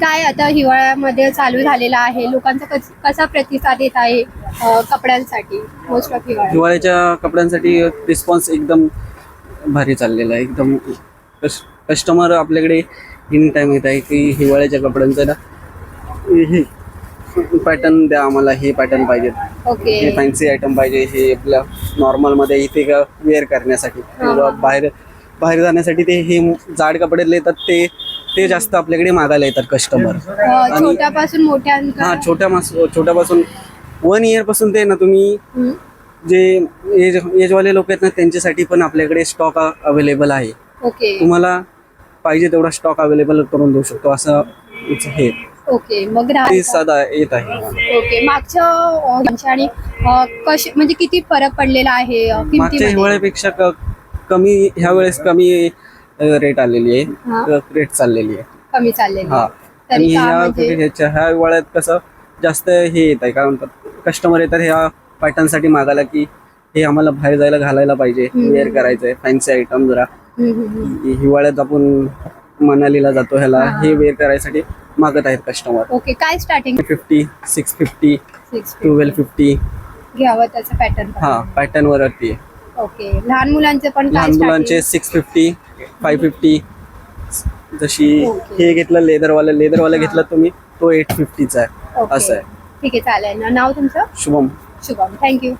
काय आता हिवाळ्यामध्ये चालू झालेला आहे? लोकांचा कस- कसा प्रतिसाद येत आहे अ, कपड्यांसाठी? मोस्ट ऑफ हिवाळा हिवाळ्याच्या कपड्यांसाठी रिस्पॉन्स एकदम भारी चाललेला आहे. एकदम कस्टमर आपल्याकडे इन टाइम येत आहे की हिवाळ्याच्या कपड्यांचं ना हे पॅटर्न द्या आम्हाला हे पॅटर्न पाहिजेत. हे ओके फॅन्सी आयटम पाहिजे हे आपल्या नॉर्मलमध्ये इथे का वेअर करण्यासाठी. किंवा बाहेर बाहेर जाण्यासाठी ते हे जाड कपडे येतात ते ते जास्त आपल्याकडे मागायला येतात कस्टमर अ, छोट्यापासून मोठ्या हा छोट्या मास छोट्यापासून वन इयरपासून ते ना तुम्ही जे एज एजवाले लोक आहेत ना त्यांच्यासाठी पण आपल्याकडे स्टॉक अवेलेबल आहे. ओके. तुम्हाला पाहिजे तेवढा स्टॉक अवेलेबल करून देऊ शकतो असं इच हे. ओके मग ते साधा येत आहे ओके मागच्या अ, यांच्या आणि अ, कश म्हणजे किती फरक पडलेला आहे अ, मागच्या किमतीमध्ये हिवाळ्यापेक्षा क- कमी ह्या वेळेस कमी रेट आलेली हा. आहे रेट चाललेली आहे. कमी चाललेली हा. तरी आणि का ह्या म्हणजे ह्याच्या ह्या हिवाळ्यात कसं जास्त हे येत आहे. कारण कस्टमर येतात ह्या पॅटर्नसाठी मागायला की हे आम्हाला बाहेर जायला घालायला पाहिजे. हम्म. वेअर करायचंय. फॅन्सी आयटम जरा. हम्म, हम्म, हम्म. हिवाळ्यात आपण मनालीला जातो ह्याला. हा. हे वेअर करायसाठी मागत आहेत कस्टमर ओके काय starting fifty six fifty twelve fifty घ्यावं त्याचं पॅटर्न हा पॅटर्न वरती आहे. ओके लहान मुलांचे पण काय लहान मुलांचे? Six fifty five fifty. जशी. हे घेतलं लेदरवालं लेदरवालं घेतलं तुम्ही तो एट फिफ्टीचा आहे. असं आहे. ठीक आहे चालेल. ना नाव तुमचं? शुभम. शुभम. थँक्यू